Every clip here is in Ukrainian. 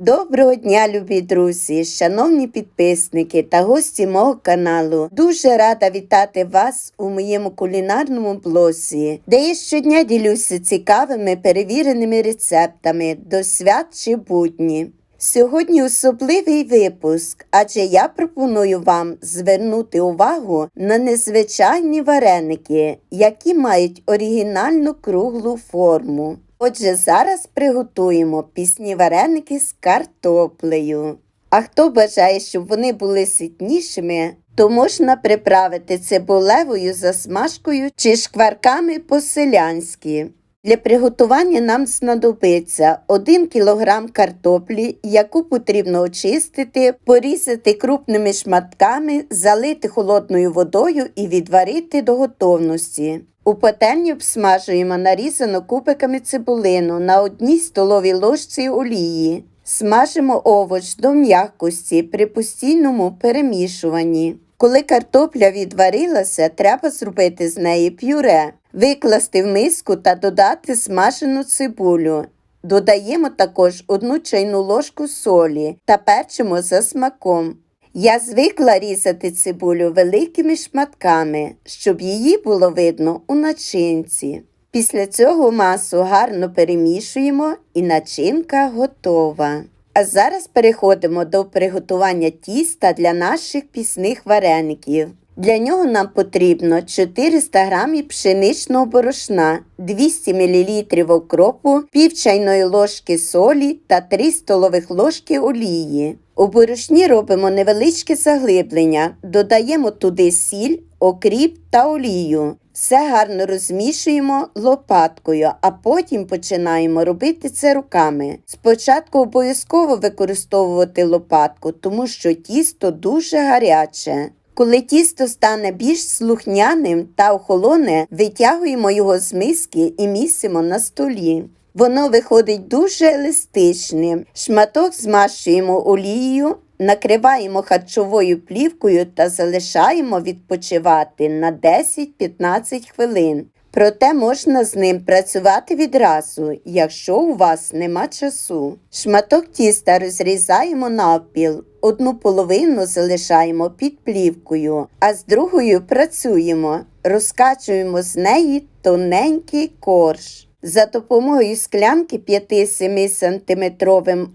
Доброго дня, любі друзі, шановні підписники та гості мого каналу. Дуже рада вітати вас у моєму кулінарному блозі, де я щодня ділюся цікавими перевіреними рецептами до свят чи будні. Сьогодні особливий випуск, адже я пропоную вам звернути увагу на незвичайні вареники, які мають оригінальну круглу форму. Отже, зараз приготуємо пісні вареники з картоплею. А хто бажає, щоб вони були ситнішими, то можна приправити цибулевою засмажкою чи шкварками по-селянськи. Для приготування нам знадобиться 1 кг картоплі, яку потрібно очистити, порізати крупними шматками, залити холодною водою і відварити до готовності. У пательні обсмажуємо нарізану кубиками цибулину на одній столовій ложці олії. Смажимо овоч до м'якості при постійному перемішуванні. Коли картопля відварилася, треба зробити з неї пюре, викласти в миску та додати смажену цибулю. Додаємо також одну чайну ложку солі та печимо за смаком. Я звикла різати цибулю великими шматками, щоб її було видно у начинці. Після цього масу гарно перемішуємо і начинка готова. А зараз переходимо до приготування тіста для наших пісних вареників. Для нього нам потрібно 400 г пшеничного борошна, 200 мл окропу, пів чайної ложки солі та 3 столових ложки олії. У борошні робимо невеличке заглиблення, додаємо туди сіль, окріп та олію. Все гарно розмішуємо лопаткою, а потім починаємо робити це руками. Спочатку обов'язково використовувати лопатку, тому що тісто дуже гаряче. Коли тісто стане більш слухняним та охолоне, витягуємо його з миски і місимо на столі. Воно виходить дуже еластичним. Шматок змащуємо олією, накриваємо харчовою плівкою та залишаємо відпочивати на 10-15 хвилин. Проте можна з ним працювати відразу, якщо у вас нема часу. Шматок тіста розрізаємо навпіл, одну половину залишаємо під плівкою, а з другою працюємо, розкачуємо з неї тоненький корж. За допомогою склянки 5-7 см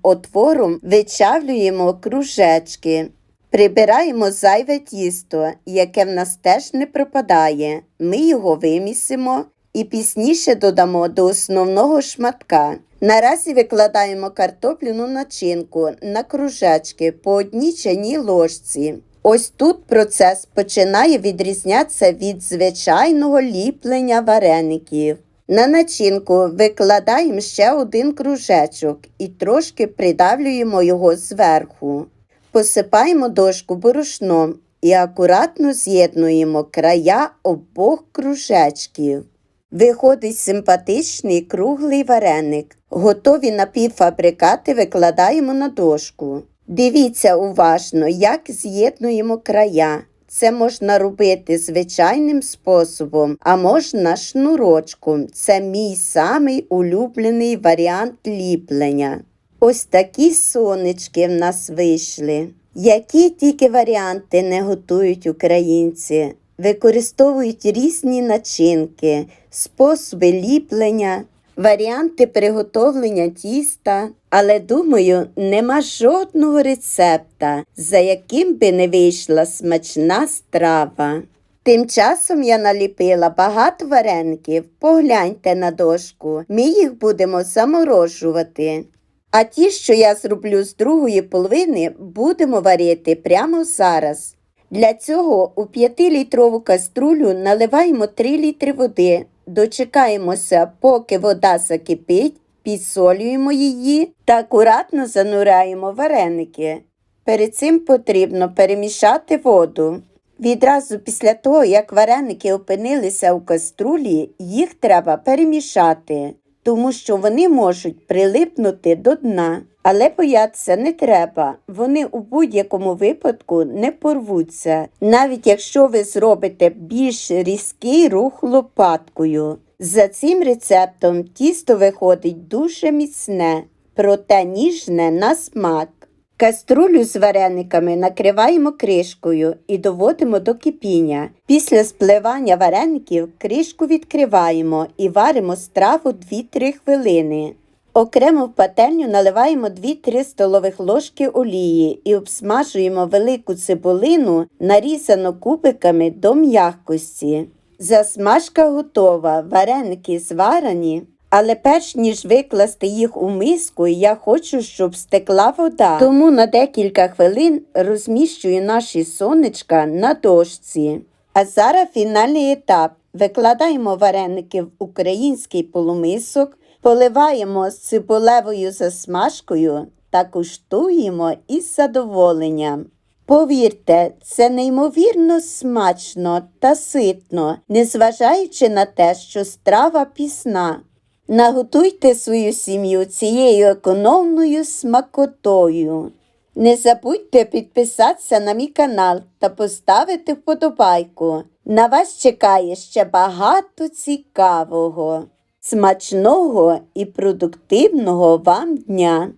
отвором вичавлюємо кружечки. Прибираємо зайве тісто, яке в нас теж не пропадає. Ми його вимісимо і пізніше додамо до основного шматка. Наразі викладаємо картопляну начинку на кружечки по одній чайній ложці. Ось тут процес починає відрізнятися від звичайного ліплення вареників. На начинку викладаємо ще один кружечок і трошки придавлюємо його зверху. Посипаємо дошку борошном і акуратно з'єднуємо края обох кружечків. Виходить симпатичний круглий вареник. Готові напівфабрикати викладаємо на дошку. Дивіться уважно, як з'єднуємо края. Це можна робити звичайним способом, а можна шнурочком. Це мій самий улюблений варіант ліплення. Ось такі сонечки в нас вийшли. Які тільки варіанти не готують українці, використовують різні начинки, способи ліплення, варіанти приготовлення тіста, але думаю, нема жодного рецепта, за яким би не вийшла смачна страва. Тим часом я наліпила багато вареників. Погляньте на дошку. Ми їх будемо заморожувати. А ті, що я зроблю з другої половини, будемо варити прямо зараз. Для цього у 5-літрову каструлю наливаємо 3 літри води, дочекаємося, поки вода закипить, підсолюємо її та акуратно зануряємо вареники. Перед цим потрібно перемішати воду. Відразу після того, як вареники опинилися у каструлі, їх треба перемішати тому що вони можуть прилипнути до дна. Але боятися не треба, вони у будь-якому випадку не порвуться, навіть якщо ви зробите більш різкий рух лопаткою. За цим рецептом тісто виходить дуже міцне. проте ніжне на смак. Каструлю з варениками накриваємо кришкою і доводимо до кипіння. Після спливання вареників кришку відкриваємо і варимо страву 2-3 хвилини. Окремо в пательню наливаємо 2-3 столових ложки олії і обсмажуємо велику цибулину, нарізану кубиками до м'якості. Засмажка готова, вареники зварені. Але перш ніж викласти їх у миску, я хочу, щоб стекла вода. Тому на декілька хвилин розміщую наші сонечка на дошці. А зараз фінальний етап. Викладаємо вареники в український полумисок, поливаємо з цибулевою засмажкою та куштуємо із задоволенням. Повірте, це неймовірно смачно та ситно, незважаючи на те, що страва пісна. Наготуйте свою сім'ю цією економною смакотою. Не забудьте підписатися на мій канал та поставити вподобайку. На вас чекає ще багато цікавого, смачного і продуктивного вам дня!